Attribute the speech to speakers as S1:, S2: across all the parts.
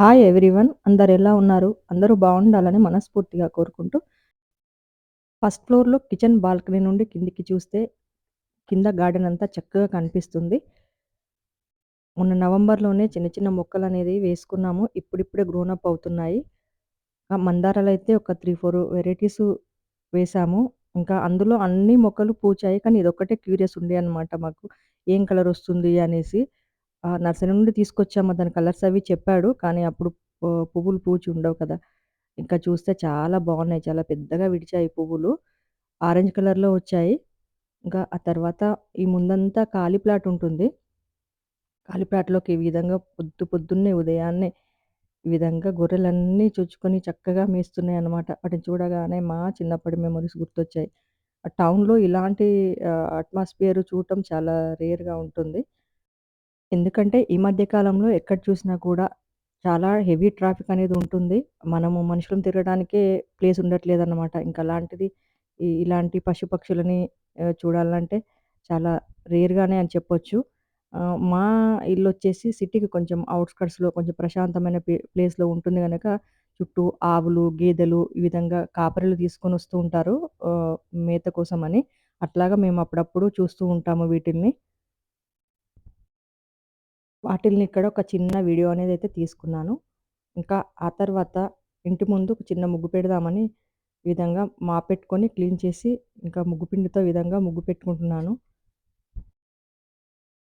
S1: Hi everyone అందరు ఎలా ఉన్నారు? అందరూ బాగుండాలని మనస్ఫూర్తిగా కోరుకుంటూ ఫస్ట్ ఫ్లోర్లో కిచెన్ బాల్కనీ నుండి కిందికి చూస్తే కింద గార్డెన్ అంతా చక్కగా కనిపిస్తుంది. మొన్న నవంబర్లోనే చిన్న చిన్న మొక్కలు అనేది వేసుకున్నాము. ఇప్పుడిప్పుడే గ్రోనప్ అవుతున్నాయి. ఆ మందారాలు అయితే ఒక త్రీ ఫోర్ వెరైటీస్ వేసాము. ఇంకా అందులో అన్ని మొక్కలు పూచాయి. కానీ ఇదొక్కటే క్యూరియస్ ఉండే అనమాట మాకు. ఏం కలర్ వస్తుంది అనేసి. ఆ! నర్సరీ నుండి తీసుకొచ్చాము. దాని కలర్స్ అవి చెప్పాడు. కానీ అప్పుడు పువ్వులు పూచి ఉండవు కదా! ఇంకా చూస్తే చాలా బాగున్నాయి. చాలా పెద్దగా విడిచాయి పువ్వులు. ఆరెంజ్ కలర్‌లో వచ్చాయి. ఇంకా ఆ తర్వాత ఈ ముందంతా ఖాళీ ప్లాట్ ఉంటుంది. ఖాళీ ప్లాట్‌లోకి ఈ విధంగా పొద్దు పొద్దున్నే ఉదయాన్నే ఈ విధంగా గొర్రెలన్నీ చొచ్చుకొని చక్కగా మేస్తున్నాయన్నమాట. వాటిని చూడగానే మా చిన్నప్పటి మెమోరీస్ గుర్తొచ్చాయి. ఆ టౌన్‌లో ఇలాంటి ఆహ్, అట్మాస్ఫియర్ చూడటం చాలా రేర్‌గా ఉంటుంది. ఎందుకంటే ఈ మధ్య కాలంలో ఎక్కడ చూసినా కూడా చాలా హెవీ ట్రాఫిక్ అనేది ఉంటుంది. మనము మనుషులం తిరగడానికే ప్లేస్ ఉండట్లేదన్నమాట. ఇంకా అలాంటిది ఇలాంటి పశు పక్షులని ఆహ్, చూడాలంటే చాలా రేర్‌గానే అని చెప్పొచ్చు. ఆహ్, మా ఇల్లొచ్చేసి సిటీకి కొంచెం ఔట్‌స్కర్ట్స్‌లో కొంచెం ప్రశాంతమైన ప్లే ప్లేస్‌లో ఉంటుంది గనక చుట్టూ ఆవులు, గేదెలు ఈ విధంగా కాపరులు తీసుకొనొస్తూ ఉంటారు ఆహ్, మేత కోసమని. అట్లాగా మేము అప్పుడప్పుడు చూస్తూ ఉంటాము వీటిల్ని. వాటిల్ని ఇక్కడ ఒక చిన్న వీడియో అనేది అయితే తీసుకున్నాను. ఇంకా ఆ తర్వాత ఇంటి ముందు ఒక చిన్న ముగ్గు పెడదామని విధంగా మా పెట్టుకొని క్లీన్ చేసి ఇంకా ముగ్గు పిండితో విధంగా ముగ్గు పెట్టుకుంటున్నాను.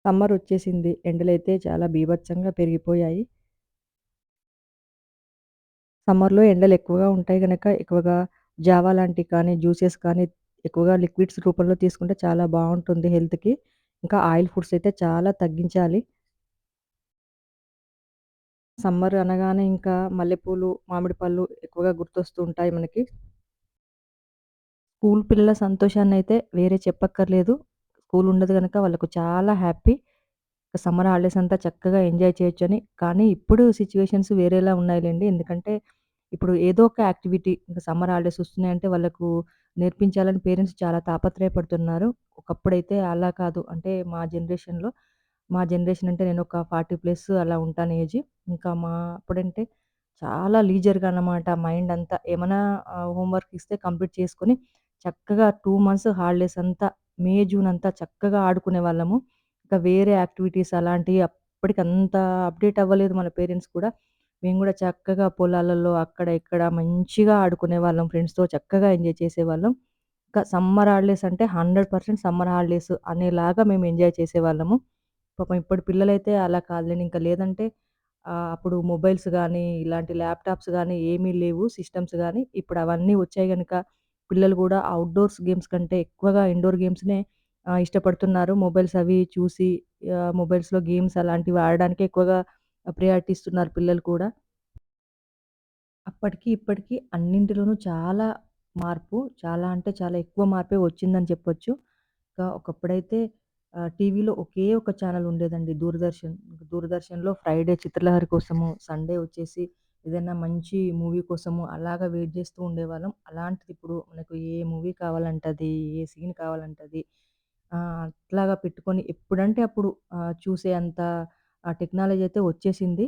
S1: సమ్మర్ వచ్చేసింది. ఎండలైతే చాలా బీభత్సంగా పెరిగిపోయాయి. సమ్మర్‌లో ఎండలు ఎక్కువగా ఉంటాయి కనుక ఎక్కువగా జావా లాంటివి కానీ, జ్యూసెస్ కానీ ఎక్కువగా లిక్విడ్స్ రూపంలో తీసుకుంటే చాలా బాగుంటుంది హెల్త్‌కి. ఇంకా ఆయిల్ ఫుడ్స్ అయితే చాలా తగ్గించాలి. సమ్మర్ అనగానే ఇంకా మల్లెపూలు, మామిడి పళ్ళు ఎక్కువగా గుర్తొస్తూ ఉంటాయి మనకి. స్కూల్ పిల్లల సంతోషాన్నయితే వేరే చెప్పక్కర్లేదు. స్కూల్ ఉండదు గనక వాళ్ళకు చాలా హ్యాపీ. సమ్మర్ హాలిడేస్ అంతా చక్కగా ఎంజాయ్ చేయొచ్చని. కానీ ఇప్పుడు సిట్యుయేషన్స్ వేరేలా ఉన్నాయిలెండి. ఎందుకంటే ఇప్పుడు ఏదో ఒక యాక్టివిటీ ఇంక సమ్మర్ హాలిడేస్ వస్తున్నాయంటే వాళ్ళకు నేర్పించాలని పేరెంట్స్ చాలా తాపత్రయపడుతున్నారు. ఒకప్పుడైతే అలా కాదు. అంటే మా జనరేషన్‌లో మా జనరేషన్ అంటే నేను ఒక 40 ప్లస్ అలా ఉంటాను ఏజ్. ఇంకా మా అప్పుడంటే చాలా లీజర్‌గా అన్నమాట మైండ్ అంతా. ఏమన్నా ఆహ్, హోంవర్క్ ఇస్తే కంప్లీట్ చేసుకొని చక్కగా 2 మంత్స్ హాలిడేస్ అంతా మే, జూన్ అంతా చక్కగా ఆడుకునేవాళ్ళము. ఇంకా వేరే యాక్టివిటీస్ అలాంటివి అప్పటికి అంత అప్‌డేట్ అవ్వలేదు మన పేరెంట్స్ కూడా. మేము గూడా చక్కగా పొలాలలో అక్కడ, ఇక్కడ మంచిగా ఆడుకునేవాళ్ళం. ఫ్రెండ్స్‌తో చక్కగా ఎంజాయ్ చేసేవాళ్ళం. ఇంకా సమ్మర్ హాలిడేస్ అంటే 100% సమ్మర్ హాలిడేస్ అనేలాగా మేము ఎంజాయ్ చేసేవాళ్ళము. పాపం ఇప్పటి పిల్లలైతే అలా కాదులెండి. ఇంకా లేదంటే అప్పుడు మొబైల్స్ కానీ ఇలాంటి ల్యాప్‌టాప్స్ కానీ ఏమీ లేవు. సిస్టమ్స్ కానీ ఇప్పుడు అవన్నీ వచ్చాయి కనుక పిల్లలు కూడా అవుట్డోర్స్ గేమ్స్ కంటే ఎక్కువగా ఇండోర్ గేమ్స్‌నే ఇష్టపడుతున్నారు. మొబైల్స్ అవి చూసి మొబైల్స్‌లో గేమ్స్ అలాంటివి ఆడడానికే ఎక్కువగా ప్రయారిటీ ఇస్తున్నారు పిల్లలు కూడా. అప్పటికి, ఇప్పటికి అన్నింటిలోనూ చాలా మార్పు. చాలా అంటే చాలా ఎక్కువ మార్పే వచ్చిందని చెప్పొచ్చు. ఇంకా ఒకప్పుడైతే టీవీలో ఒకే ఒక ఛానల్ ఉండేదండి దూరదర్శన్. దూరదర్శన్‌లో ఫ్రైడే చిత్రలహరి కోసము, సండే వచ్చేసి ఏదైనా మంచి మూవీ కోసము అలాగా వెయిట్ చేస్తూ ఉండేవాళ్ళం. అలాంటిది ఇప్పుడు మనకు ఏ మూవీ కావాలంటది ఏ సీన్ కావాలంటది అట్లాగా పెట్టుకొని ఎప్పుడంటే అప్పుడు చూసే అంత టెక్నాలజీ అయితే వచ్చేసింది.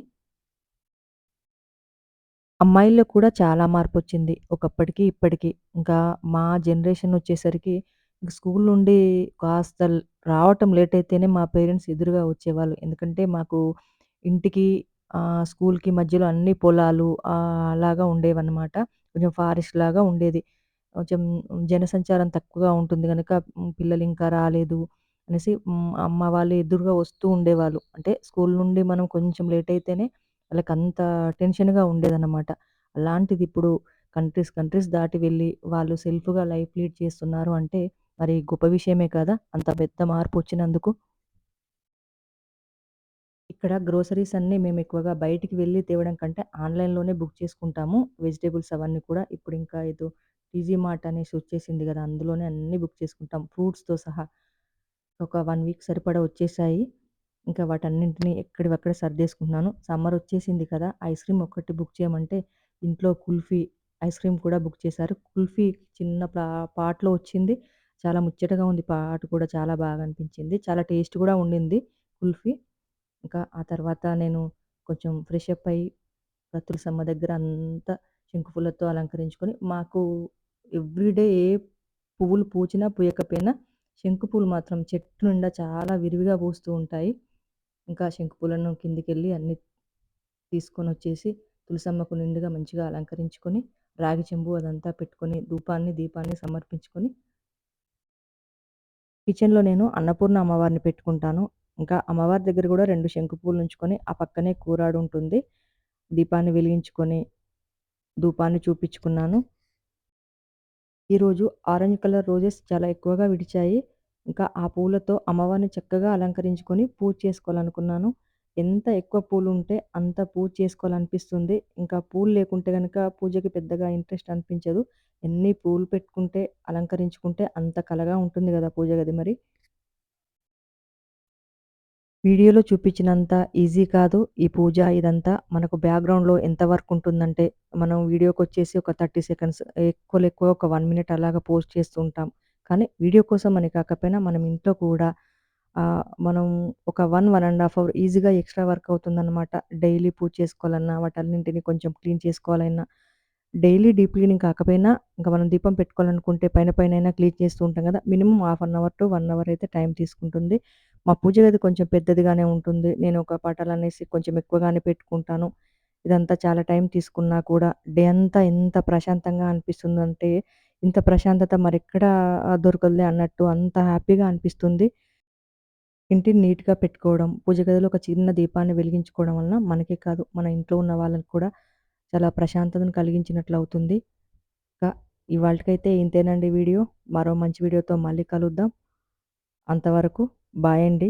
S1: అమ్మాయిల్లో కూడా చాలా మార్పు వచ్చింది ఒకప్పటికి, ఇప్పటికి. ఇంకా మా జనరేషన్ వచ్చేసరికి ఇంక స్కూల్ నుండి కాస్త రావటం లేట్ అయితేనే మా పేరెంట్స్ ఎదురుగా వచ్చేవాళ్ళు. ఎందుకంటే మాకు ఇంటికి ఆహ్, స్కూల్‌కి మధ్యలో అన్ని పొలాలు ఆహ్, అలాగా ఉండేవన్నమాట. కొంచెం ఫారెస్ట్ లాగా ఉండేది. కొంచెం జనసంచారం తక్కువగా ఉంటుంది గనక హ్మ్, పిల్లలు ఇంకా రాలేదు అనేసి హ్మ్, అమ్మ వాళ్ళు ఎదురుగా వస్తూ ఉండేవాళ్ళు. అంటే స్కూల్ నుండి మనం కొంచెం లేట్ అయితేనే వాళ్ళకంత టెన్షన్‌గా ఉండేదన్నమాట. అలాంటిది ఇప్పుడు కంట్రీస్, కంట్రీస్ దాటి వెళ్ళి వాళ్ళు సెల్ఫ్‌గా లైఫ్ లీడ్ చేస్తున్నారు అంటే మరి గొప్ప విషయమే కదా! అంత పెద్ద మార్పు వచ్చినందుకు ఇక్కడ గ్రోసరీస్ అన్నీ మేము ఎక్కువగా బయటికి వెళ్ళి తేవడం కంటే ఆన్‌లైన్‌లోనే బుక్ చేసుకుంటాము. వెజిటేబుల్స్ అవన్నీ కూడా. ఇప్పుడు ఇంకా ఏదో ఈజీ మార్ట్ అనేసి వచ్చేసింది కదా అందులోనే అన్నీ బుక్ చేసుకుంటాం. ఫ్రూట్స్‌తో సహా. ఒక వన్ వీక్ సరిపడా వచ్చేసాయి. ఇంకా వాటన్నింటిని ఎక్కడివక్కడ సర్దేసుకుంటున్నాను. సమ్మర్ వచ్చేసింది కదా! ఐస్ క్రీమ్ ఒక్కటి బుక్ చేయమంటే ఇంట్లో కుల్ఫీ ఐస్ క్రీమ్ కూడా బుక్ చేశారు. కుల్ఫీ చిన్న పా పాట్‌లో వచ్చింది. చాలా ముచ్చటగా ఉంది. పాట కూడా చాలా బాగా అనిపించింది. చాలా టేస్ట్ కూడా ఉండింది కుల్ఫీ. ఇంకా ఆ తర్వాత నేను కొంచెం ఫ్రెష్ అప్ అయ్యి ఇంకా తులసమ్మ దగ్గర అంతా శంకు అలంకరించుకొని మాకు ఎవ్రీడే ఏ పువ్వులు పూచినా పూయకపోయినా శంకు పూలు మాత్రం చెట్టు నిండా చాలా విరివిగా పూస్తూ ఉంటాయి ఇంకా శంకు పూలను కిందికెళ్ళి అన్ని తీసుకొని వచ్చేసి తులసమ్మకు నిండుగా మంచిగా అలంకరించుకొని రాగి చెంబు అదంతా పెట్టుకొని ధూపాన్ని దీపాన్ని సమర్పించుకొని కిచెన్లో నేను అన్నపూర్ణ అమ్మవారిని పెట్టుకుంటాను. ఇంకా అమ్మవారి దగ్గర కూడా రెండు శంకు పూలు ఉంచుకొని ఆ పక్కనే కూరాడు ఉంటుంది. దీపాన్ని వెలిగించుకొని ధూపాన్ని చూపించుకున్నాను. ఈరోజు ఆరెంజ్ కలర్ రోజెస్ చాలా ఎక్కువగా విడిచాయి. ఇంకా ఆ పూలతో అమ్మవారిని చక్కగా అలంకరించుకొని పూజ చేసుకోవాలనుకున్నాను. ఎంత ఎక్కువ పూలు ఉంటే అంత పూజ చేసుకోవాలనిపిస్తుంది. ఇంకా పూలు లేకుంటే కనుక పూజకి పెద్దగా ఇంట్రెస్ట్ అనిపించదు. ఎన్ని పూలు పెట్టుకుంటే అలంకరించుకుంటే అంత కలగా ఉంటుంది కదా పూజ గది మరి. వీడియోలో చూపించినంత ఈజీ కాదు. ఈ పూజ ఇదంతా మనకు బ్యాక్గ్రౌండ్లో ఎంత వర్క్ ఉంటుందంటే మనం వీడియోకి వచ్చేసి ఒక థర్టీ సెకండ్స్ ఎక్కువ ఎక్కువ ఒక వన్ మినిట్ అలాగా పోస్ట్ చేస్తూ ఉంటాం. కానీ వీడియో కోసం అని కాకపోయినా మనం ఇంట్లో కూడా మనం ఒక one one and half hour ఈజీగా ఎక్స్ట్రా వర్క్ అవుతుందన్నమాట. డైలీ పూజ చేసుకోవాలన్నా వాటన్నింటిని కొంచెం క్లీన్ చేసుకోవాలన్నా డైలీ డీప్ క్లీనింగ్ కాకపోయినా ఇంకా మనం దీపం పెట్టుకోవాలనుకుంటే పైన పైన అయినా క్లీన్ చేస్తూ ఉంటాం కదా! Minimum half an hour to one hour అయితే టైం తీసుకుంటుంది. మా పూజ గది కొంచెం పెద్దదిగానే ఉంటుంది. నేను ఒక పాటలు అనేసి కొంచెం ఎక్కువగానే పెట్టుకుంటాను. ఇదంతా చాలా టైం తీసుకున్నా కూడా డే అంతా ఎంత ప్రశాంతంగా అనిపిస్తుందంటే ఇంత ప్రశాంతత మరెక్కడ దొరకదులే అన్నట్టు అంత హ్యాపీగా అనిపిస్తుంది. ఇంటిని నీట్గా పెట్టుకోవడం పూజ గదిలో ఒక చిన్న దీపాన్ని వెలిగించుకోవడం వలన మనకే కాదు మన ఇంట్లో ఉన్న వాళ్ళకి కూడా చాలా ప్రశాంతతను కలిగించినట్లు అవుతుంది. ఇంకా ఇవాళకైతే ఇంతేనండి వీడియో. మరో మంచి వీడియోతో మళ్ళీ కలుద్దాం. అంతవరకు బాయ్ అండి.